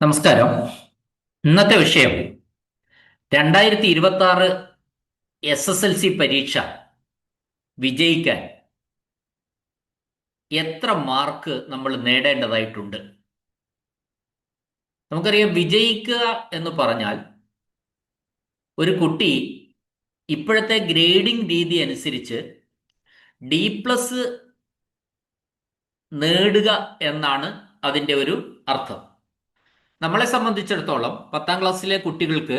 നമസ്കാരം. ഇന്നത്തെ വിഷയം രണ്ടായിരത്തി ഇരുപത്തി ആറ് എസ് എസ് എൽ സി പരീക്ഷ വിജയിക്കാൻ എത്ര മാർക്ക് നമ്മൾ നേടേണ്ടതായിട്ടുണ്ട്? നമുക്കറിയാം വിജയിക്കുക എന്ന് പറഞ്ഞാൽ ഒരു കുട്ടി ഇപ്പോഴത്തെ ഗ്രേഡിംഗ് രീതി അനുസരിച്ച് ഡി പ്ലസ് നേടുക എന്നാണ് അതിന്റെ ഒരു അർത്ഥം. നമ്മളെ സംബന്ധിച്ചിടത്തോളം പത്താം ക്ലാസ്സിലെ കുട്ടികൾക്ക്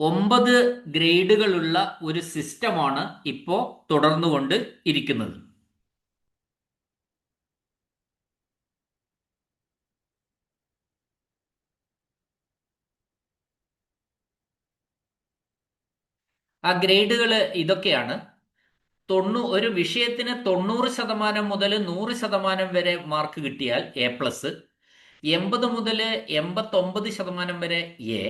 ഒമ്പത് ഗ്രേഡുകളുള്ള ഒരു സിസ്റ്റമാണ് ഇപ്പോൾ തുടർന്നുകൊണ്ട് ഇരിക്കുന്നത്. ആ ഗ്രേഡുകൾ ഇതൊക്കെയാണ്. തൊണ്ണൂ ഒരു വിഷയത്തിന് തൊണ്ണൂറ് ശതമാനം മുതൽ നൂറ് ശതമാനം വരെ മാർക്ക് കിട്ടിയാൽ എ പ്ലസ്. എൺപത് മുതൽ എൺപത്തൊമ്പത് ശതമാനം വരെ എ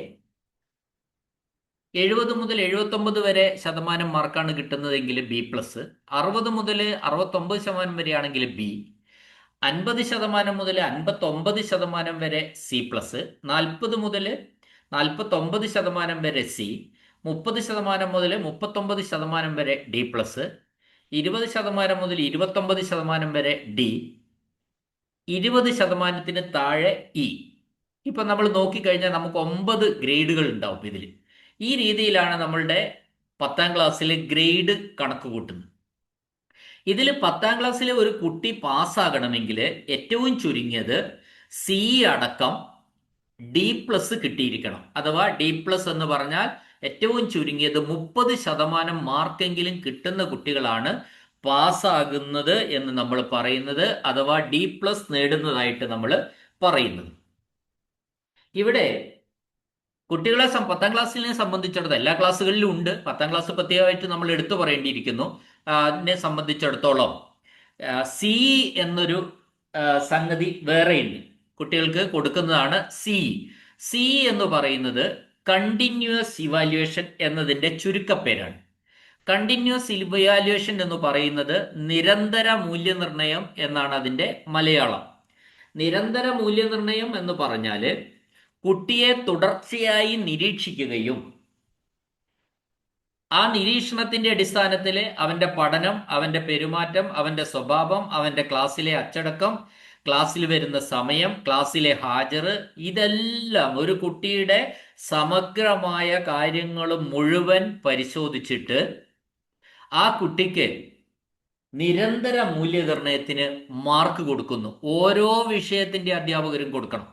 എഴുപത് മുതൽ എഴുപത്തൊമ്പത് വരെ ശതമാനം മാർക്കാണ് കിട്ടുന്നതെങ്കിൽ ബി പ്ലസ് അറുപത് മുതൽ അറുപത്തൊമ്പത് ശതമാനം വരെയാണെങ്കിൽ ബി അൻപത് ശതമാനം മുതൽ അൻപത്തൊമ്പത് ശതമാനം വരെ സി പ്ലസ് നാൽപ്പത് മുതൽ നാൽപ്പത്തൊമ്പത് ശതമാനം വരെ സി മുപ്പത് ശതമാനം മുതൽ മുപ്പത്തൊമ്പത് ശതമാനം വരെ ഡി പ്ലസ് ഇരുപത് ശതമാനം മുതൽ ഇരുപത്തൊമ്പത് ശതമാനം വരെ ഡി ഇരുപത് ശതമാനത്തിന് താഴെ ഇ. ഇപ്പം നമ്മൾ നോക്കിക്കഴിഞ്ഞാൽ നമുക്ക് ഒമ്പത് ഗ്രേഡുകൾ ഉണ്ടാവും ഇതിൽ ഈ രീതിയിലാണ് നമ്മളുടെ പത്താം ക്ലാസ്സിലെ ഗ്രേഡ് കണക്ക് കൂട്ടുന്നത്. ഇതിൽ പത്താം ക്ലാസ്സിലെ ഒരു കുട്ടി പാസ്സാകണമെങ്കിൽ ഏറ്റവും ചുരുങ്ങിയത് സി അടക്കം ഡി പ്ലസ് കിട്ടിയിരിക്കണം. അഥവാ ഡി പ്ലസ് എന്ന് പറഞ്ഞാൽ ഏറ്റവും ചുരുങ്ങിയത് മുപ്പത് ശതമാനം മാർക്കെങ്കിലും കിട്ടുന്ന കുട്ടികളാണ് പാസ്സാകുന്നത് എന്ന് നമ്മൾ പറയുന്നത് അഥവാ ഡി പ്ലസ് നേടുന്നതായിട്ട് നമ്മൾ പറയുന്നത്. ഇവിടെ കുട്ടികളെ പത്താം ക്ലാസ്സിനെ സംബന്ധിച്ചിടത്തോളം എല്ലാ ക്ലാസ്സുകളിലും ഉണ്ട്. പത്താം ക്ലാസ് പ്രത്യേകമായിട്ട് നമ്മൾ എടുത്തു പറയേണ്ടിയിരിക്കുന്നു. അതിനെ സംബന്ധിച്ചിടത്തോളം. സി എന്നൊരു സംഗതി വേറെയുണ്ട്. കുട്ടികൾക്ക് കൊടുക്കുന്നതാണ് സി സി എന്ന് പറയുന്നത് കണ്ടിന്യൂസ് ഇവാലുവേഷൻ എന്നതിന്റെ ചുരുക്കപ്പേരാണ്. കണ്ടിന്യൂസ് ഇവാലുവേഷൻ എന്ന് പറയുന്നത് നിരന്തര മൂല്യനിർണയം എന്നാണ് അതിന്റെ മലയാളം. നിരന്തര മൂല്യനിർണയം എന്ന് പറഞ്ഞാൽ കുട്ടിയെ തുടർച്ചയായി നിരീക്ഷിക്കുകയും ആ നിരീക്ഷണത്തിന്റെ അടിസ്ഥാനത്തിൽ അവന്റെ പഠനം അവന്റെ പെരുമാറ്റം അവന്റെ സ്വഭാവം അവന്റെ ക്ലാസ്സിലെ അച്ചടക്കം ക്ലാസ്സിൽ വരുന്ന സമയം ക്ലാസ്സിലെ ഹാജർ ഇതെല്ലാം ഒരു കുട്ടിയുടെ സമഗ്രമായ കാര്യങ്ങൾ മുഴുവൻ പരിശോധിച്ചിട്ട് ആ കുട്ടിക്ക് നിരന്തര മൂല്യനിർണയത്തിന് മാർക്ക് കൊടുക്കുന്നു. ഓരോ വിഷയത്തിന്റെ അധ്യാപകരും കൊടുക്കണം.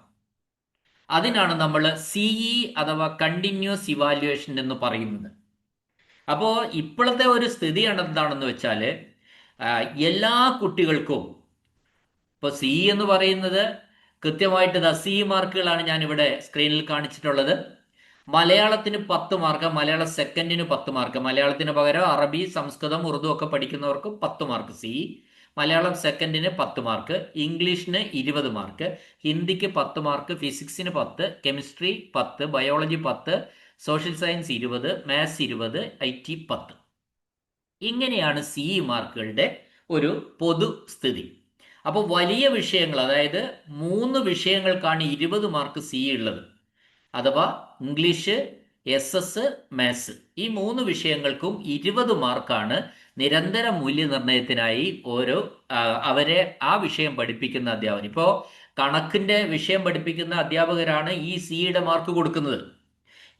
അതിനാണ് നമ്മൾ സിഇ അഥവാ കണ്ടിന്യൂസ് ഇവാലുവേഷൻ എന്ന് പറയുന്നത്. അപ്പോൾ ഇപ്പോഴത്തെ ഒരു സ്ഥിതി എന്താണെന്ന് വെച്ചാൽ എല്ലാ കുട്ടികൾക്കും ഇപ്പോൾ സി എന്ന് പറയുന്നത് കൃത്യമായിട്ട് ദ സി മാർക്കുകളാണ് ഞാൻ ഇവിടെ സ്ക്രീനിൽ കാണിച്ചിട്ടുള്ളത്. മലയാളത്തിന് പത്ത് മാർക്ക് മലയാള സെക്കൻഡിന് പത്ത് മാർക്ക്. മലയാളത്തിന് പകരം അറബി സംസ്കൃതം ഉറുദു ഒക്കെ പഠിക്കുന്നവർക്ക് പത്ത് മാർക്ക്. സി മലയാളം സെക്കൻഡിന് പത്ത് മാർക്ക് ഇംഗ്ലീഷിന് ഇരുപത് മാർക്ക് ഹിന്ദിക്ക് പത്ത് മാർക്ക് ഫിസിക്സിന് പത്ത് കെമിസ്ട്രി പത്ത് ബയോളജി പത്ത് സോഷ്യൽ സയൻസ് ഇരുപത് മാത്സ് ഇരുപത് ഐ ടി പത്ത്. ഇങ്ങനെയാണ് സി മാർക്കുകളുടെ ഒരു പൊതു സ്ഥിതി. അപ്പോൾ വലിയ വിഷയങ്ങൾ അതായത് മൂന്ന് വിഷയങ്ങൾക്കാണ് ഇരുപത് മാർക്ക് സി ഉള്ളത്. അഥവാ ഇംഗ്ലീഷ് എസ് എസ് മാത്സ്. ഈ മൂന്ന് വിഷയങ്ങൾക്കും ഇരുപത് മാർക്കാണ് നിരന്തര മൂല്യനിർണയത്തിനായി ഓരോ അവരെ ആ വിഷയം പഠിപ്പിക്കുന്ന അധ്യാപകൻ. ഇപ്പോൾ കണക്കിന്റെ വിഷയം പഠിപ്പിക്കുന്ന അധ്യാപകരാണ് ഈ സിയുടെ മാർക്ക് കൊടുക്കുന്നത്.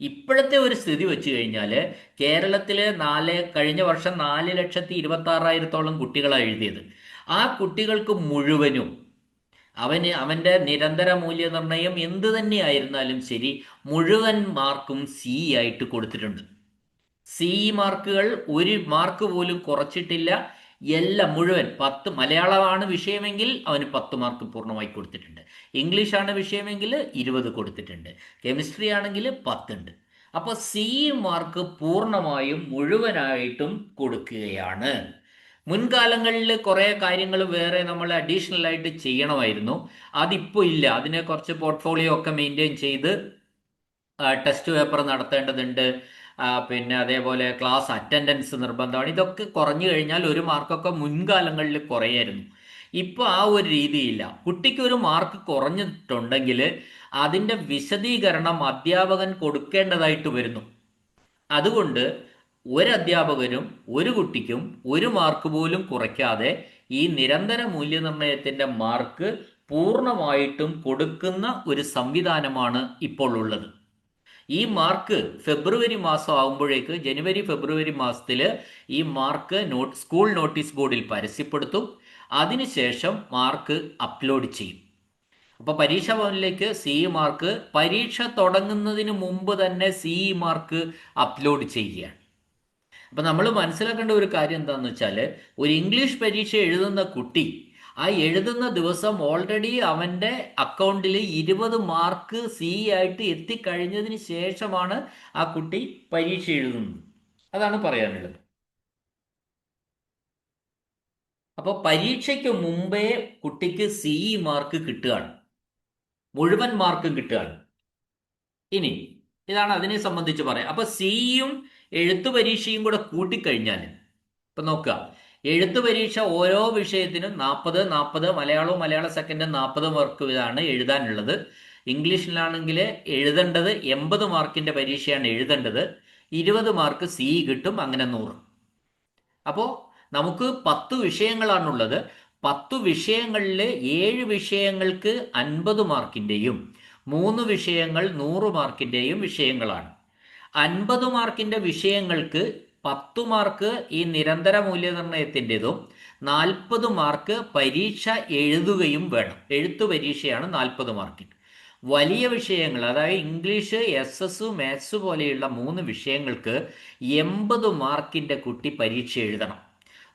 ഇപ്പോഴത്തെ ഒരു സ്ഥിതി വെച്ച് കഴിഞ്ഞാൽ കേരളത്തിലെ നാല് കഴിഞ്ഞ വർഷം നാല് ലക്ഷത്തി ഇരുപത്തി ആറായിരത്തോളം കുട്ടികളാണ് എഴുതിയത്. ആ കുട്ടികൾക്ക് മുഴുവനും അവന് അവന്റെ നിരന്തര മൂല്യനിർണയം എന്ത് തന്നെയായിരുന്നാലും ശരി മുഴുവൻ മാർക്കും സി ആയിട്ട് കൊടുത്തിട്ടുണ്ട്. സി മാർക്കുകൾ ഒരു മാർക്ക് പോലും കുറച്ചിട്ടില്ല. എല്ലാം മുഴുവൻ പത്ത് മലയാളമാണ് വിഷയമെങ്കിൽ അവന് പത്ത് മാർക്ക് പൂർണമായി കൊടുത്തിട്ടുണ്ട്. ഇംഗ്ലീഷാണ് വിഷയമെങ്കിൽ ഇരുപത് കൊടുത്തിട്ടുണ്ട്. കെമിസ്ട്രി ആണെങ്കിൽ പത്തുണ്ട്. അപ്പോൾ സി മാർക്ക് പൂർണമായും മുഴുവനായിട്ടും കൊടുക്കുകയാണ്. മുൻകാലങ്ങളിൽ കുറേ കാര്യങ്ങൾ വേറെ നമ്മൾ അഡീഷണൽ ആയിട്ട് ചെയ്യണമായിരുന്നു. അതിപ്പോ ഇല്ല. അതിനെ കുറച്ച് പോർട്ട്ഫോളിയോ ഒക്കെ മെയിന്റെയിൻ ചെയ്ത് ടെസ്റ്റ് പേപ്പർ നടത്തേണ്ടതുണ്ട്. പിന്നെ അതേപോലെ ക്ലാസ് അറ്റൻഡൻസ് നിർബന്ധമാണ്. ഇതൊക്കെ കുറഞ്ഞു കഴിഞ്ഞാൽ ഒരു മാർക്കൊക്കെ മുൻകാലങ്ങളിൽ കുറയായിരുന്നു. ഇപ്പോൾ ആ ഒരു രീതിയില്ല. കുട്ടിക്ക് ഒരു മാർക്ക് കുറഞ്ഞിട്ടുണ്ടെങ്കിൽ അതിന്റെ വിശദീകരണം അധ്യാപകൻ കൊടുക്കേണ്ടതായിട്ട് വരുന്നു. അതുകൊണ്ട് ഒരു അധ്യാപകനും ഒരു കുട്ടിക്കും ഒരു മാർക്ക് പോലും കുറയ്ക്കാതെ ഈ നിരന്തര മൂല്യനിർണയത്തിന്റെ മാർക്ക് പൂർണമായിട്ടും കൊടുക്കുന്ന ഒരു സംവിധാനമാണ് ഇപ്പോൾ ഉള്ളത്. ഈ മാർക്ക് ഫെബ്രുവരി മാസം ആകുമ്പോഴേക്ക് ജനുവരി ഫെബ്രുവരി മാസത്തിൽ ഈ മാർക്ക് നോട്ട് സ്കൂൾ നോട്ടീസ് ബോർഡിൽ പരസ്യപ്പെടുത്തും. അതിനുശേഷം മാർക്ക് അപ്ലോഡ് ചെയ്യും. അപ്പോൾ പരീക്ഷാ ഭവനിലേക്ക് സി മാർക്ക് പരീക്ഷ തുടങ്ങുന്നതിന് മുമ്പ് തന്നെ സി മാർക്ക് അപ്ലോഡ് ചെയ്യുകയാണ്. അപ്പം നമ്മൾ മനസ്സിലാക്കേണ്ട ഒരു കാര്യം എന്താണെന്ന് വെച്ചാൽ ഒരു ഇംഗ്ലീഷ് പരീക്ഷ എഴുതുന്ന കുട്ടി ആ എഴുതുന്ന ദിവസം ഓൾറെഡി അവന്റെ അക്കൗണ്ടിൽ ഇരുപത് മാർക്ക് സി ആയിട്ട് എത്തിക്കഴിഞ്ഞതിന് ശേഷമാണ് ആ കുട്ടി പരീക്ഷ എഴുതുന്നത്. അതാണ് പറയാനുള്ളത്. അപ്പോൾ പരീക്ഷയ്ക്ക് മുമ്പേ കുട്ടിക്ക് സി മാർക്ക് കിട്ടുകയാണ്. മുഴുവൻ മാർക്കും കിട്ടുകയാണ്. ഇനി ഇതാണ് അതിനെ സംബന്ധിച്ച് പറയാം. അപ്പൊ സിയും എഴുത്തു പരീക്ഷയും കൂടെ കൂട്ടിക്കഴിഞ്ഞാൽ ഇപ്പൊ നോക്കുക. എഴുത്തു പരീക്ഷ ഓരോ വിഷയത്തിനും നാൽപ്പത് നാൽപ്പത് മലയാളവും മലയാള സെക്കൻഡ് നാൽപ്പത് മാർക്ക് ഇതാണ് എഴുതാനുള്ളത്. ഇംഗ്ലീഷിലാണെങ്കിൽ എഴുതേണ്ടത് എൺപത് മാർക്കിന്റെ പരീക്ഷയാണ് എഴുതേണ്ടത്. ഇരുപത് മാർക്ക് സി കിട്ടും അങ്ങനെ നൂറ്. അപ്പോൾ നമുക്ക് പത്ത് വിഷയങ്ങളാണുള്ളത്. പത്ത് വിഷയങ്ങളിൽ ഏഴ് വിഷയങ്ങൾക്ക് അൻപത് മാർക്കിന്റെയും മൂന്ന് വിഷയങ്ങൾ നൂറ് മാർക്കിന്റെയും വിഷയങ്ങളാണ്. അൻപത് മാർക്കിന്റെ വിഷയങ്ങൾക്ക് പത്ത് മാർക്ക് ഈ നിരന്തര മൂല്യനിർണയത്തിന്റെതും നാൽപ്പത് മാർക്ക് പരീക്ഷ എഴുതുകയും വേണം. എഴുത്തു പരീക്ഷയാണ് നാൽപ്പത് മാർക്കിന്. വലിയ വിഷയങ്ങൾ അതായത് ഇംഗ്ലീഷ് എസ് എസ് മാത്സ് പോലെയുള്ള മൂന്ന് വിഷയങ്ങൾക്ക് എൺപത് മാർക്കിന്റെ കുട്ടി പരീക്ഷ എഴുതണം.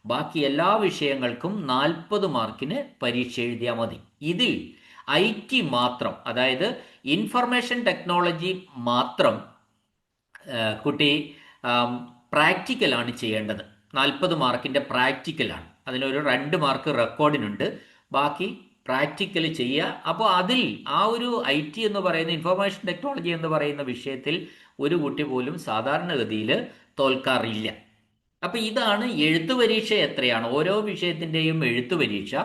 ബാക്കി എല്ലാ വിഷയങ്ങൾക്കും നാൽപ്പത് മാർക്കിന് പരീക്ഷ എഴുതിയാൽ മതി. ഇതിൽ ഐ ടി മാത്രം അതായത് ഇൻഫർമേഷൻ ടെക്നോളജി മാത്രം കുട്ടി പ്രാക്ടിക്കലാണ് ചെയ്യേണ്ടത്. നാൽപ്പത് മാർക്കിന്റെ പ്രാക്ടിക്കലാണ്. അതിനൊരു രണ്ട് മാർക്ക് റെക്കോർഡിനുണ്ട്. ബാക്കി പ്രാക്ടിക്കൽ ചെയ്യുക. അപ്പോൾ അതിൽ ആ ഒരു ഐ ടി എന്ന് പറയുന്ന ഇൻഫർമേഷൻ ടെക്നോളജി എന്ന് പറയുന്ന വിഷയത്തിൽ ഒരു കുട്ടി പോലും സാധാരണഗതിയിൽ തോൽക്കാറില്ല. അപ്പോൾ ഇതാണ് എഴുത്തു പരീക്ഷ എത്രയാണ്? ഓരോ വിഷയത്തിന്റെയും എഴുത്തു പരീക്ഷ.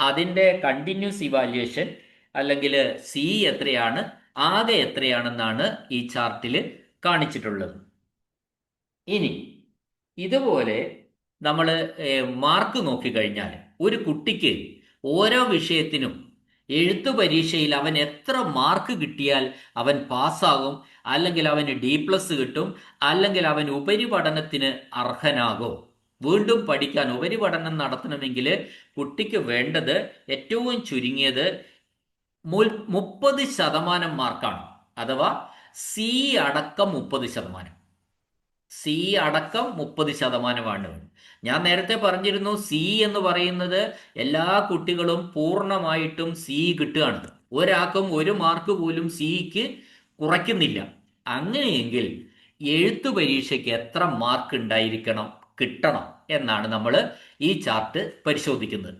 അതിന്റെ കണ്ടിന്യൂസ് ഇവാലുവേഷൻ അല്ലെങ്കിൽ സി എത്രയാണ് ആകെ എത്രയാണെന്നാണ് ഈ ചാർട്ടിൽ കാണിച്ചിട്ടുള്ളത്. ഇനി ഇതുപോലെ നമ്മൾ മാർക്ക് നോക്കിക്കഴിഞ്ഞാൽ ഒരു കുട്ടിക്ക് ഓരോ വിഷയത്തിനും എഴുത്തു പരീക്ഷയിൽ അവൻ എത്ര മാർക്ക് കിട്ടിയാൽ അവൻ പാസ്സാകും അല്ലെങ്കിൽ അവന് ഡി പ്ലസ് കിട്ടും അല്ലെങ്കിൽ അവൻ ഉപരിപഠനത്തിന് അർഹനാകും. വീണ്ടും പഠിക്കാൻ ഉപരിപഠനം നടത്തണമെങ്കിൽ കുട്ടിക്ക് വേണ്ടത് ഏറ്റവും ചുരുങ്ങിയത് മുപ്പത് ശതമാനം മാർക്കാണ് അഥവാ സി അടക്കം മുപ്പത് ശതമാനം. സി അടക്കം മുപ്പത് ശതമാനമാണ് ഞാൻ നേരത്തെ പറഞ്ഞിരുന്നു സി എന്ന് പറയുന്നത് എല്ലാ കുട്ടികളും പൂർണമായിട്ടും സി കിട്ടുകയാണ്. ഒരാൾക്കും ഒരു മാർക്ക് പോലും സിക്ക് കുറയ്ക്കുന്നില്ല. അങ്ങനെയെങ്കിൽ എഴുത്തു പരീക്ഷയ്ക്ക് എത്ര മാർക്ക് ഉണ്ടായിരിക്കണം കിട്ടണം എന്നാണ് നമ്മൾ ഈ ചാർട്ട് പരിശോധിക്കുന്നത്.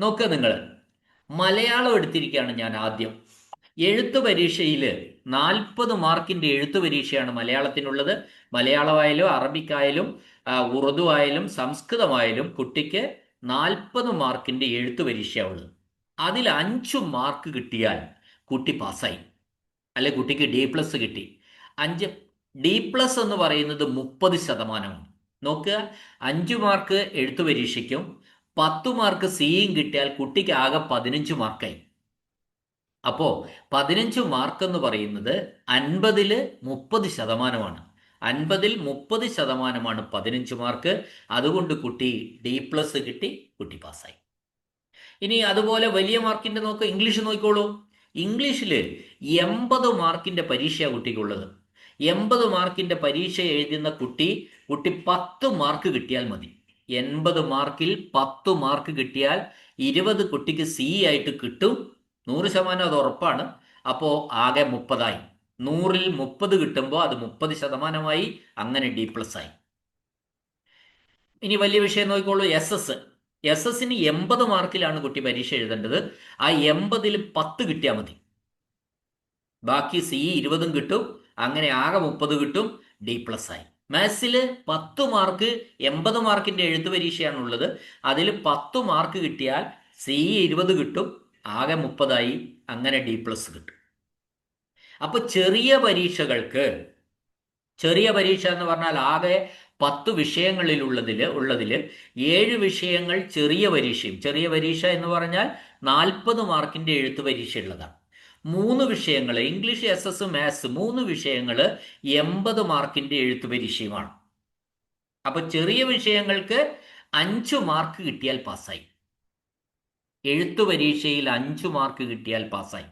നോക്ക് നിങ്ങൾ മലയാളം എടുത്തിരിക്കുകയാണ് ഞാൻ ആദ്യം. എഴുത്തു പരീക്ഷയിൽ നാൽപ്പത് മാർക്കിന്റെ എഴുത്തു പരീക്ഷയാണ് മലയാളത്തിനുള്ളത്. മലയാളമായാലും അറബിക്കായാലും ഉറുദു ആയാലും സംസ്കൃതമായാലും കുട്ടിക്ക് നാൽപ്പത് മാർക്കിന്റെ എഴുത്തു പരീക്ഷയുള്ളത് അതിൽ അഞ്ചു മാർക്ക് കിട്ടിയാൽ കുട്ടി പാസ്സായി. അല്ലെ കുട്ടിക്ക് ഡി പ്ലസ് കിട്ടി. അഞ്ച് ഡി പ്ലസ് എന്ന് പറയുന്നത് മുപ്പത് ശതമാനമാണ്. നോക്കുക അഞ്ചു മാർക്ക് എഴുത്തു പരീക്ഷയ്ക്കും പത്തു മാർക്ക് സിയും കിട്ടിയാൽ കുട്ടിക്ക് ആകെ പതിനഞ്ച് മാർക്കായി. അപ്പോൾ പതിനഞ്ച് മാർക്ക് എന്ന് പറയുന്നത് അൻപതിൽ മുപ്പത് ശതമാനമാണ്. അൻപതിൽ മുപ്പത് ശതമാനമാണ് പതിനഞ്ച് മാർക്ക്. അതുകൊണ്ട് കുട്ടി ഡി പ്ലസ് കിട്ടി കുട്ടി പാസ്സായി. ഇനി അതുപോലെ വലിയ മാർക്കിന്റെ നോക്ക് ഇംഗ്ലീഷ് നോക്കിക്കോളൂ. ഇംഗ്ലീഷിൽ എൺപത് മാർക്കിന്റെ പരീക്ഷയാണ് കുട്ടിക്കുള്ളത്. എൺപത് മാർക്കിന്റെ പരീക്ഷ എഴുതുന്ന കുട്ടി കുട്ടി പത്ത് മാർക്ക് കിട്ടിയാൽ മതി. എൺപത് മാർക്കിൽ പത്ത് മാർക്ക് കിട്ടിയാൽ ഇരുപത് കുട്ടിക്ക് സി ആയിട്ട് കിട്ടും നൂറ് ശതമാനം അത് ഉറപ്പാണ്. അപ്പോൾ ആകെ മുപ്പതായി. നൂറിൽ മുപ്പത് കിട്ടുമ്പോൾ അത് മുപ്പത് ശതമാനമായി അങ്ങനെ ഡി പ്ലസ് ആയി. ഇനി വലിയ വിഷയം നോക്കിക്കോളൂ. എസ് എസ് എസ് എസിന് എൺപത് മാർക്കിലാണ് കുട്ടി പരീക്ഷ എഴുതേണ്ടത്. ആ എൺപതിൽ പത്ത് കിട്ടിയാൽ മതി. ബാക്കി സി ഇരുപതും കിട്ടും. അങ്ങനെ ആകെ മുപ്പത് കിട്ടും. ഡി പ്ലസ് ആയി. മാത്സിൽ പത്ത് മാർക്ക് എൺപത് മാർക്കിന്റെ എഴുത്ത് പരീക്ഷയാണുള്ളത്. അതിൽ പത്ത് മാർക്ക് കിട്ടിയാൽ സി ഇരുപത് കിട്ടും. ആകെ മുപ്പതായി അങ്ങനെ ഡി പ്ലസ് കിട്ടും. അപ്പോൾ ചെറിയ പരീക്ഷകൾക്ക് ചെറിയ പരീക്ഷ എന്ന് പറഞ്ഞാൽ ആകെ പത്ത് വിഷയങ്ങളിലുള്ളതിൽ ഉള്ളതിൽ ഏഴ് വിഷയങ്ങൾ ചെറിയ പരീക്ഷയും ചെറിയ പരീക്ഷ എന്ന് പറഞ്ഞാൽ നാൽപ്പത് മാർക്കിന്റെ എഴുത്ത് പരീക്ഷ ഉള്ളതാണ്. മൂന്ന് വിഷയങ്ങൾ ഇംഗ്ലീഷ് എസ് എസ് മാത്സ് മൂന്ന് വിഷയങ്ങൾ എൺപത് മാർക്കിന്റെ എഴുത്ത് പരീക്ഷയുമാണ്. അപ്പോൾ ചെറിയ വിഷയങ്ങൾക്ക് അഞ്ച് മാർക്ക് കിട്ടിയാൽ പാസ്സായി. എഴുത്തു പരീക്ഷയിൽ അഞ്ചു മാർക്ക് കിട്ടിയാൽ പാസ്സായി.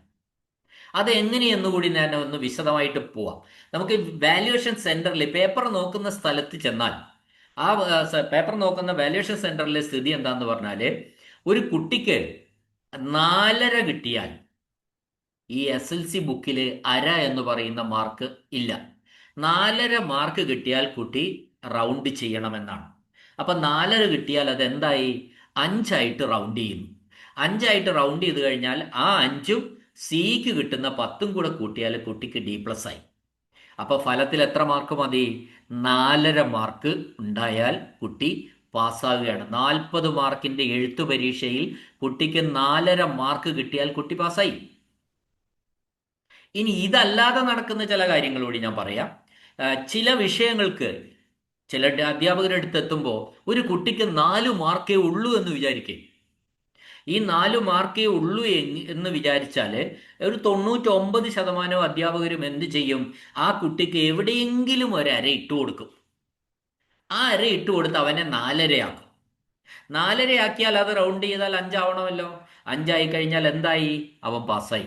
അത് എങ്ങനെയെന്ന് കൂടി ഞാൻ ഒന്ന് വിശദമായിട്ട് പോവാം. നമുക്ക് വാല്യുവേഷൻ സെന്ററിൽ പേപ്പർ നോക്കുന്ന സ്ഥലത്ത് ചെന്നാൽ ആ പേപ്പർ നോക്കുന്ന വാല്യുവേഷൻ സെന്ററിലെ സ്ഥിതി എന്താന്ന് പറഞ്ഞാൽ ഒരു കുട്ടിക്ക് നാലര കിട്ടിയാൽ ഈ എസ് എൽ സി ബുക്കിൽ അര എന്ന് പറയുന്ന മാർക്ക് ഇല്ല. നാലര മാർക്ക് കിട്ടിയാൽ കുട്ടി റൗണ്ട് ചെയ്യണമെന്നാണ്. അപ്പൊ നാലര കിട്ടിയാൽ അത് എന്തായി അഞ്ചായിട്ട് റൗണ്ട് ചെയ്യുന്നു. അഞ്ചായിട്ട് റൗണ്ട് ചെയ്ത് കഴിഞ്ഞാൽ ആ അഞ്ചും സിക്ക് കിട്ടുന്ന പത്തും കൂടെ കൂട്ടിയാൽ കുട്ടിക്ക് ഡി പ്ലസ് ആയി. അപ്പൊ ഫലത്തിൽ എത്ര മാർക്ക് മതി? നാലര മാർക്ക് ഉണ്ടായാൽ കുട്ടി പാസ്സാകുകയാണ് നാൽപ്പത് മാർക്കിന്റെ എഴുത്തു പരീക്ഷയിൽ കുട്ടിക്ക് നാലര മാർക്ക് കിട്ടിയാൽ കുട്ടി പാസ്സായി ഇനി ഇതല്ലാതെ നടക്കുന്ന ചില കാര്യങ്ങൾ കൂടി ഞാൻ പറയാം. ചില വിഷയങ്ങൾക്ക് ചില അധ്യാപകരെടുത്തെത്തുമ്പോൾ ഒരു കുട്ടിക്ക് നാല് മാർക്കേ ഉള്ളൂ എന്ന് വിചാരിക്കേ. ഈ നാല് മാർക്കേ ഉള്ളൂ എന്ന് വിചാരിച്ചാൽ ഒരു തൊണ്ണൂറ്റൊമ്പത് ശതമാനം അധ്യാപകരും എന്ത് ചെയ്യും? ആ കുട്ടിക്ക് എവിടെയെങ്കിലും ഒരു അര ഇട്ട് കൊടുക്കും. ആ അര ഇട്ട് കൊടുത്ത് അവനെ നാലരയാക്കും. നാലരയാക്കിയാൽ അത് റൗണ്ട് ചെയ്താൽ അഞ്ചാവണമല്ലോ. അഞ്ചായി കഴിഞ്ഞാൽ എന്തായി? അവൻ പാസ്സായി.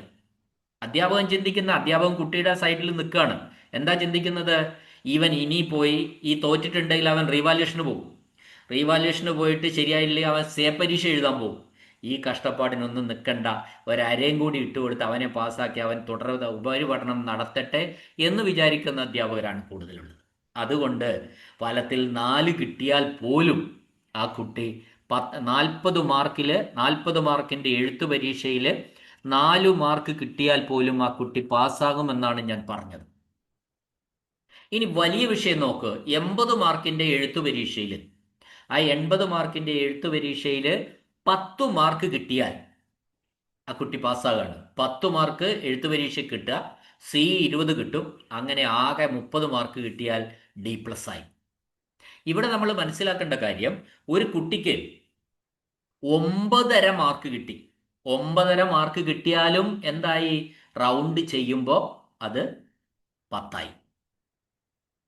അധ്യാപകൻ ചിന്തിക്കുന്ന അധ്യാപകൻ കുട്ടിയുടെ സൈഡിൽ നിൽക്കുകയാണ് എന്താ ചിന്തിക്കുന്നത്? ഇവൻ ഇനി പോയി ഈ തോറ്റിട്ടുണ്ടെങ്കിൽ അവൻ റീവാല്യൂഷന് പോകും. റീവാല്യൂഷന് പോയിട്ട് ശരിയായില്ലെങ്കിൽ അവൻ സേ പരീക്ഷ എഴുതാൻ പോകും. ഈ കഷ്ടപ്പാടിനൊന്നും നിൽക്കണ്ട ഒരരയും കൂടി ഇട്ടുകൊടുത്ത് അവനെ പാസ്സാക്കി അവൻ തുടർ ഉപരിപഠനം നടത്തട്ടെ എന്ന് വിചാരിക്കുന്ന അധ്യാപകരാണ് കൂടുതലുള്ളത്. അതുകൊണ്ട് ഫലത്തിൽ നാല് കിട്ടിയാൽ പോലും ആ കുട്ടി പത്ത് നാൽപ്പത് മാർക്കിൽ നാൽപ്പത് മാർക്കിന്റെ എഴുത്തു പരീക്ഷയിൽ നാലു മാർക്ക് കിട്ടിയാൽ പോലും ആ കുട്ടി പാസ്സാകുമെന്നാണ് ഞാൻ പറഞ്ഞത്. ഇനി വലിയ വിഷയം നോക്ക്. എൺപത് മാർക്കിന്റെ എഴുത്തു പരീക്ഷയിൽ ആ എൺപത് മാർക്കിന്റെ എഴുത്തു പരീക്ഷയിൽ പത്തു മാർക്ക് കിട്ടിയാൽ ആ കുട്ടി പാസ്സാകാണ്. പത്തു മാർക്ക് എഴുത്തു പരീക്ഷ കിട്ടുക സി ഇരുപത് കിട്ടും. അങ്ങനെ ആകെ മുപ്പത് മാർക്ക് കിട്ടിയാൽ ഡി പ്ലസ് ആയി. ഇവിടെ നമ്മൾ മനസ്സിലാക്കേണ്ട കാര്യം ഒരു കുട്ടിക്ക് ഒമ്പതര മാർക്ക് കിട്ടി. ഒമ്പതര മാർക്ക് കിട്ടിയാലും എന്തായി? റൗണ്ട് ചെയ്യുമ്പോൾ അത് പത്തായി.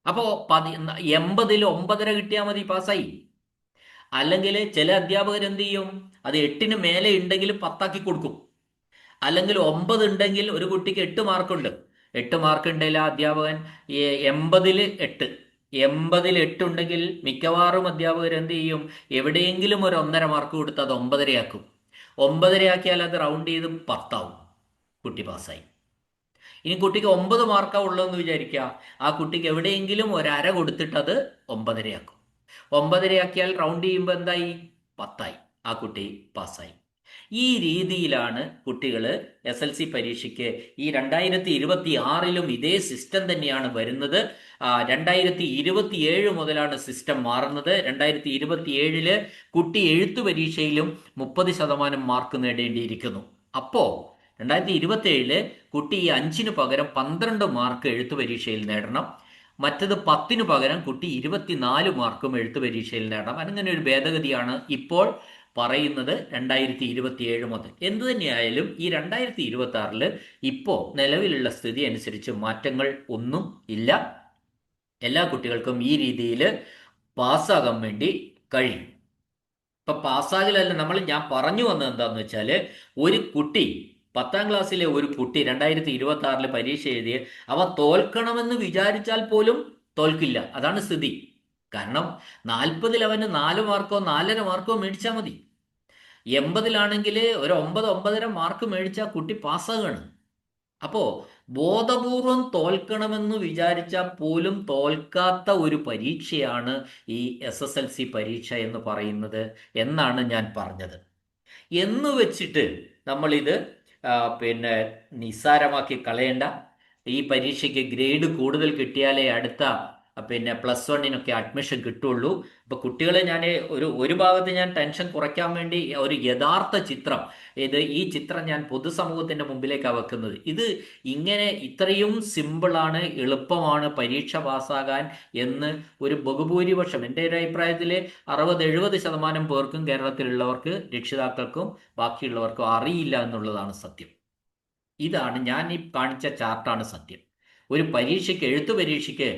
അപ്പോൾ പതി എൺപതിൽ ഒമ്പതര കിട്ടിയാൽ മതി പാസ്സായി. അല്ലെങ്കിൽ ചില അധ്യാപകർ എന്ത് ചെയ്യും? അത് എട്ടിന് മേലെ ഉണ്ടെങ്കിൽ പത്താക്കി കൊടുക്കും. അല്ലെങ്കിൽ ഒമ്പത് ഉണ്ടെങ്കിൽ ഒരു കുട്ടിക്ക് എട്ട് മാർക്കുണ്ട് എട്ട് മാർക്ക് ഉണ്ടെങ്കിൽ ആ അധ്യാപകൻ എൺപതിൽ എട്ട്. എൺപതിൽ എട്ടുണ്ടെങ്കിൽ മിക്കവാറും അധ്യാപകർ എന്ത് ചെയ്യും? എവിടെയെങ്കിലും ഒരു ഒന്നര മാർക്ക് കൊടുത്ത് അത് ഒമ്പതരയാക്കും. ഒമ്പതരയാക്കിയാൽ അത് റൗണ്ട് ചെയ്ത് പത്താവും. കുട്ടി പാസ്സായി. ഇനി കുട്ടിക്ക് ഒമ്പത് മാർക്കാണ് ഉള്ളതെന്ന് വിചാരിക്കുക. ആ കുട്ടിക്ക് എവിടെയെങ്കിലും ഒരര കൊടുത്തിട്ട് അത് ഒമ്പതരയാക്കും. ഒമ്പതരയാക്കിയാൽ റൗണ്ട് ചെയ്യുമ്പോൾ എന്തായി? പത്തായി. ആ കുട്ടി പാസ്സായി. ഈ രീതിയിലാണ് കുട്ടികൾ എസ് എൽ സി പരീക്ഷയ്ക്ക് ഈ രണ്ടായിരത്തി ഇരുപത്തി ആറിലും ഇതേ സിസ്റ്റം തന്നെയാണ് വരുന്നത്. രണ്ടായിരത്തി ഇരുപത്തി ഏഴ് മുതലാണ് സിസ്റ്റം മാറുന്നത്. രണ്ടായിരത്തി ഇരുപത്തി ഏഴിൽ കുട്ടി എഴുത്തു പരീക്ഷയിലും മുപ്പത് ശതമാനം മാർക്ക് നേടേണ്ടിയിരിക്കുന്നു. അപ്പോ രണ്ടായിരത്തി ഇരുപത്തി ഏഴിൽ കുട്ടി ഈ അഞ്ചിന് പകരം പന്ത്രണ്ട് മാർക്ക് എഴുത്തു പരീക്ഷയിൽ നേടണം. മറ്റത് പത്തിന് പകരം കുട്ടി ഇരുപത്തിനാല് മാർക്കും എഴുത്തു പരീക്ഷയിൽ നേടാം അങ്ങനെ ഒരു ഭേദഗതിയാണ് ഇപ്പോൾ പറയുന്നത് രണ്ടായിരത്തി ഇരുപത്തിയേഴ് മുതൽ. എന്തു തന്നെയായാലും ഈ രണ്ടായിരത്തി ഇരുപത്തി ആറിൽ ഇപ്പോൾ നിലവിലുള്ള സ്ഥിതി അനുസരിച്ച് മാറ്റങ്ങൾ ഒന്നും ഇല്ല. എല്ലാ കുട്ടികൾക്കും ഈ രീതിയിൽ പാസ്സാകാൻ വേണ്ടി കഴിയും. ഇപ്പൊ പാസ്സാകലല്ല നമ്മൾ ഞാൻ പറഞ്ഞു വന്നത് എന്താന്ന് വെച്ചാൽ ഒരു കുട്ടി പത്താം ക്ലാസ്സിലെ ഒരു കുട്ടി രണ്ടായിരത്തി ഇരുപത്തി ആറിലെ പരീക്ഷ എഴുതി അവ തോൽക്കണമെന്ന് വിചാരിച്ചാൽ പോലും തോൽക്കില്ല. അതാണ് സ്ഥിതി. കാരണം നാൽപ്പതിൽ അവന് നാല് മാർക്കോ നാലര മാർക്കോ മേടിച്ചാൽ മതി. എൺപതിലാണെങ്കിൽ ഒരു ഒമ്പത് ഒമ്പതര മാർക്ക് മേടിച്ചാൽ കുട്ടി പാസ്സാകാണ്. അപ്പോൾ ബോധപൂർവം തോൽക്കണമെന്ന് വിചാരിച്ചാൽ പോലും തോൽക്കാത്ത ഒരു പരീക്ഷയാണ് ഈ എസ് എസ് എൽ സി പരീക്ഷ എന്ന് പറയുന്നത് എന്നാണ് ഞാൻ പറഞ്ഞത്. എന്ന് വെച്ചിട്ട് നമ്മളിത് പിന്നെ നിസ്സാരമാക്കി കളയേണ്ട. ഈ പരീക്ഷയ്ക്ക് ഗ്രേഡ് കൂടുതൽ കിട്ടിയാലേ അടുത്ത പിന്നെ പ്ലസ് വണ്ണിനൊക്കെ അഡ്മിഷൻ കിട്ടുള്ളൂ. അപ്പോൾ കുട്ടികളെ ഞാൻ ഒരു ഒരു ഭാഗത്ത് ഞാൻ ടെൻഷൻ കുറയ്ക്കാൻ വേണ്ടി ഒരു യഥാർത്ഥ ചിത്രം ഇത് ഈ ചിത്രം ഞാൻ പൊതുസമൂഹത്തിന്റെ മുമ്പിലേക്കാണ് വെക്കുന്നത്. ഇത് ഇങ്ങനെ ഇത്രയും സിമ്പിളാണ് എളുപ്പമാണ് പരീക്ഷ പാസ്സാകാൻ എന്ന് ഒരു ബഹുഭൂരിപക്ഷം എന്റെ ഒരു അഭിപ്രായത്തിൽ അറുപത് എഴുപത് ശതമാനം പേർക്കും കേരളത്തിലുള്ളവർക്ക് രക്ഷിതാക്കൾക്കും ബാക്കിയുള്ളവർക്കും അറിയില്ല എന്നുള്ളതാണ് സത്യം. ഇതാണ് ഞാൻ ഈ കാണിച്ച ചാർട്ടാണ് സത്യം. ഒരു പരീക്ഷയ്ക്ക് എഴുത്തു പരീക്ഷയ്ക്ക്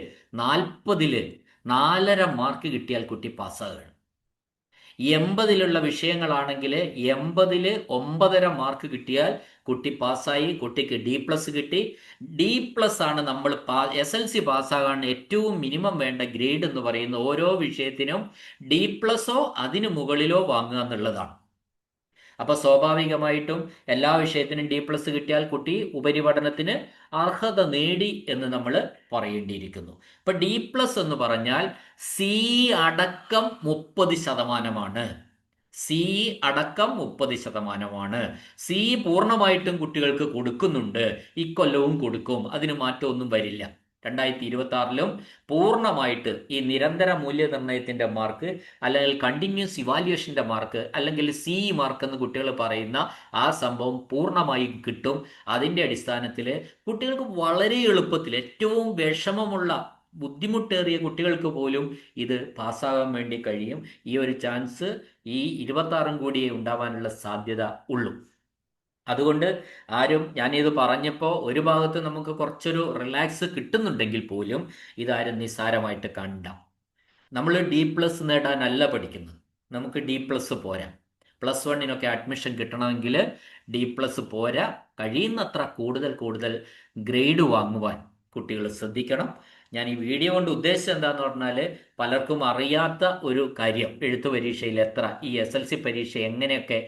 നാൽപ്പതിൽ നാലര മാർക്ക് കിട്ടിയാൽ കുട്ടി പാസ്സാകുകയാണ് എൺപതിലുള്ള വിഷയങ്ങളാണെങ്കിൽ എൺപതിൽ ഒമ്പതര മാർക്ക് കിട്ടിയാൽ കുട്ടി പാസ്സായി കുട്ടിക്ക് ഡി പ്ലസ് കിട്ടി. ഡി പ്ലസ് ആണ് നമ്മൾ പാ എസ് എൽ സി പാസ്സാകാൻ ഏറ്റവും മിനിമം വേണ്ട ഗ്രേഡ് എന്ന് പറയുന്ന ഓരോ വിഷയത്തിനും ഡി പ്ലസോ അതിനു മുകളിലോ വാങ്ങുക എന്നുള്ളതാണ്. അപ്പോൾ സ്വാഭാവികമായിട്ടും എല്ലാ വിഷയത്തിനും ഡി പ്ലസ് കിട്ടിയാൽ കുട്ടി ഉപരിപഠനത്തിന് അർഹത നേടി എന്ന് നമ്മൾ പറയേണ്ടിയിരിക്കുന്നു. ഇപ്പൊ ഡി പ്ലസ് എന്ന് പറഞ്ഞാൽ സി അടക്കം മുപ്പത് ശതമാനമാണ്. സി അടക്കം മുപ്പത് ശതമാനമാണ്. സി പൂർണമായിട്ടും കുട്ടികൾക്ക് കൊടുക്കുന്നുണ്ട്. ഇക്കൊല്ലവും കൊടുക്കും. അതിന് മാറ്റമൊന്നും വരില്ല. രണ്ടായിരത്തി ഇരുപത്തി ആറിലും പൂർണമായിട്ട് ഈ നിരന്തര മൂല്യനിർണയത്തിന്റെ മാർക്ക് അല്ലെങ്കിൽ കണ്ടിന്യൂസ് ഇവാലുവേഷന്റെ മാർക്ക് അല്ലെങ്കിൽ സി മാർക്ക് എന്ന് കുട്ടികൾ പറയുന്ന ആ സംഭവം പൂർണമായും കിട്ടും. അതിന്റെ അടിസ്ഥാനത്തിൽ കുട്ടികൾക്ക് വളരെ എളുപ്പത്തിൽ ഏറ്റവും വിഷമമുള്ള ബുദ്ധിമുട്ടേറിയ കുട്ടികൾക്ക് പോലും ഇത് പാസ്സാകാൻ വേണ്ടി കഴിയും. ഈ ഒരു ചാൻസ് ഈ ഇരുപത്താറും കൂടിയേ ഉണ്ടാവാനുള്ള സാധ്യത ഉള്ളൂ. അതുകൊണ്ട് ആരും ഞാനിത് പറഞ്ഞപ്പോൾ ഒരു ഭാഗത്ത് നമുക്ക് കുറച്ചൊരു റിലാക്സ് കിട്ടുന്നുണ്ടെങ്കിൽ പോലും ഇതാരും നിസ്സാരമായിട്ട് കണ്ട. നമ്മൾ ഡി പ്ലസ് നേടാനല്ല പഠിക്കുന്നത്. നമുക്ക് ഡി പ്ലസ് പോരാ. പ്ലസ് വണ്ണിനൊക്കെ അഡ്മിഷൻ കിട്ടണമെങ്കിൽ ഡി പ്ലസ് പോരാ. കഴിയുന്നത്ര കൂടുതൽ കൂടുതൽ ഗ്രേഡ് വാങ്ങുവാൻ കുട്ടികൾ ശ്രദ്ധിക്കണം. ഞാൻ ഈ വീഡിയോ കൊണ്ട് ഉദ്ദേശിച്ചത് എന്താന്ന് പറഞ്ഞാൽ പലർക്കും അറിയാത്ത ഒരു കാര്യം. എഴുത്തു പരീക്ഷയിൽ എത്ര ഈ എസ് എൽ സി പരീക്ഷ എങ്ങനെയൊക്കെ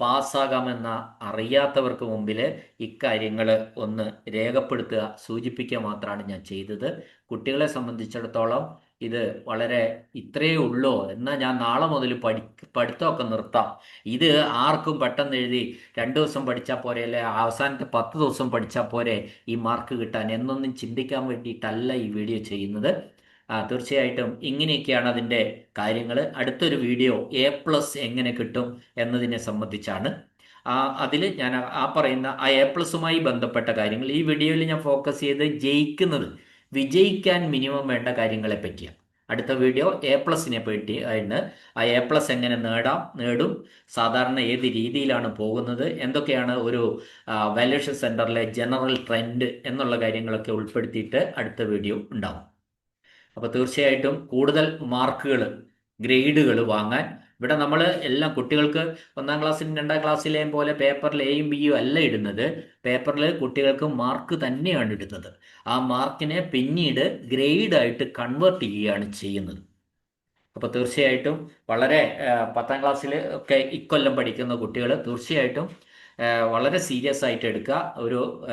പാസ്സാകാമെന്ന അറിയാത്തവർക്ക് മുമ്പിൽ ഇക്കാര്യങ്ങൾ ഒന്ന് രേഖപ്പെടുത്തുക സൂചിപ്പിക്കുക മാത്രമാണ് ഞാൻ ചെയ്തത്. കുട്ടികളെ സംബന്ധിച്ചിടത്തോളം ഇത് വളരെ ഇത്രയേ ഉള്ളൂ. എന്നാൽ ഞാൻ നാളെ മുതൽ പഠി പഠിത്തമൊക്കെ നിർത്താം. ഇത് ആർക്കും പെട്ടെന്ന് എഴുതി രണ്ട് ദിവസം പഠിച്ചാൽ പോരെ അല്ലെ അവസാനത്തെ പത്ത് ദിവസം പഠിച്ചാൽ പോരെ ഈ മാർക്ക് കിട്ടാൻ എന്നൊന്നും ചിന്തിക്കാൻ വേണ്ടിയിട്ടല്ല ഈ വീഡിയോ ചെയ്യുന്നത്. തീർച്ചയായിട്ടും ഇങ്ങനെയൊക്കെയാണ് അതിന്റെ കാര്യങ്ങൾ അടുത്തൊരു വീഡിയോ എ പ്ലസ് എങ്ങനെ കിട്ടും എന്നതിനെ സംബന്ധിച്ചാണ്. ആ അതിൽ ഞാൻ ആ പറയുന്ന ആ എ പ്ലസുമായി ബന്ധപ്പെട്ട കാര്യങ്ങൾ. ഈ വീഡിയോയിൽ ഞാൻ ഫോക്കസ് ചെയ്ത് ജയിക്കുന്നത് വിജയിക്കാൻ മിനിമം വേണ്ട കാര്യങ്ങളെ പറ്റിയാണ്. അടുത്ത വീഡിയോ എ പ്ലസിനെ പറ്റി ആണ് ആ എ പ്ലസ് എങ്ങനെ നേടാം നേടും സാധാരണ ഏത് രീതിയിലാണ് പോകുന്നത് എന്തൊക്കെയാണ് ഒരു വാല്യൂഷൻ സെന്ററിലെ ജനറൽ ട്രെൻഡ് എന്നുള്ള കാര്യങ്ങളൊക്കെ ഉൾപ്പെടുത്തിയിട്ട് അടുത്ത വീഡിയോ ഉണ്ടാവും. അപ്പോൾ തീർച്ചയായിട്ടും കൂടുതൽ മാർക്കുകൾ ഗ്രേഡുകൾ വാങ്ങാൻ. ഇവിടെ നമ്മൾ എല്ലാം കുട്ടികൾക്ക് ഒന്നാം ക്ലാസ്സിലും രണ്ടാം ക്ലാസ്സിലെയും പോലെ പേപ്പറിൽ എയും ബിയും അല്ല ഇടുന്നത്. പേപ്പറിൽ കുട്ടികൾക്ക് മാർക്ക് തന്നെയാണ് ഇടുന്നത്. ആ മാർക്കിനെ പിന്നീട് ഗ്രേഡായിട്ട് കൺവേർട്ട് ചെയ്യുകയാണ് ചെയ്യുന്നത്. അപ്പോൾ തീർച്ചയായിട്ടും വളരെ പത്താം ക്ലാസ്സിൽ ഒക്കെ ഇക്കൊല്ലം പഠിക്കുന്ന കുട്ടികൾ തീർച്ചയായിട്ടും വളരെ സീരിയസ് ആയിട്ട് എടുക്കുക. ഒരു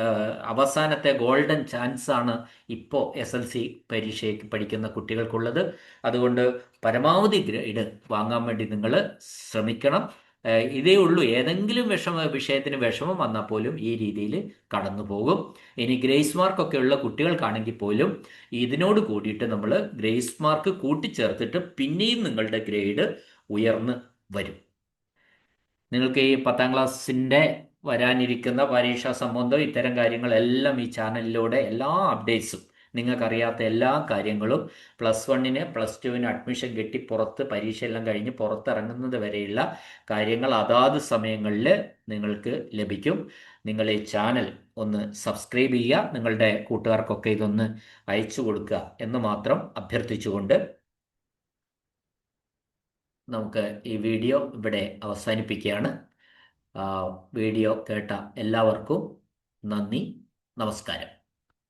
അവസാനത്തെ ഗോൾഡൻ ചാൻസ് ആണ് ഇപ്പോൾ എസ് എൽ സി പരീക്ഷയ്ക്ക് പഠിക്കുന്ന കുട്ടികൾക്കുള്ളത്. അതുകൊണ്ട് പരമാവധി ഗ്രേഡ് വാങ്ങാൻ വേണ്ടി നിങ്ങൾ ശ്രമിക്കണം. ഇതേ ഉള്ളൂ. ഏതെങ്കിലും വിഷമ വിഷയത്തിന് വിഷമം വന്നാൽ പോലും ഈ രീതിയിൽ കടന്നു പോകും. ഇനി ഗ്രേസ് മാർക്കൊക്കെ ഉള്ള കുട്ടികൾക്കാണെങ്കിൽ പോലും ഇതിനോട് കൂടിയിട്ട് നമ്മൾ ഗ്രേസ് മാർക്ക് കൂട്ടിച്ചേർത്തിട്ട് പിന്നെയും നിങ്ങളുടെ ഗ്രേഡ് ഉയർന്ന് വരും. നിങ്ങൾക്ക് ഈ പത്താം ക്ലാസ്സിന്റെ വരാനിരിക്കുന്ന പരീക്ഷാ സംബന്ധം ഇത്തരം കാര്യങ്ങളെല്ലാം ഈ ചാനലിലൂടെ എല്ലാ അപ്ഡേറ്റ്സും നിങ്ങൾക്കറിയാത്ത എല്ലാ കാര്യങ്ങളും പ്ലസ് വണ്ണിന് പ്ലസ് ടുവിന് അഡ്മിഷൻ കിട്ടി പുറത്ത് പരീക്ഷയെല്ലാം കഴിഞ്ഞ് പുറത്തിറങ്ങുന്നത് വരെയുള്ള കാര്യങ്ങൾ അതാത് സമയങ്ങളിൽ നിങ്ങൾക്ക് ലഭിക്കും. നിങ്ങൾ ഈ ചാനൽ ഒന്ന് സബ്സ്ക്രൈബ് ചെയ്യുക നിങ്ങളുടെ കൂട്ടുകാർക്കൊക്കെ ഇതൊന്ന് അയച്ചു കൊടുക്കുക എന്ന് മാത്രം അഭ്യർത്ഥിച്ചുകൊണ്ട് നമുക്ക് ഈ വീഡിയോ ഇവിടെ അവസാനിപ്പിക്കുകയാണ്. വീഡിയോ കേട്ട എല്ലാവർക്കും നന്ദി നമസ്കാരം.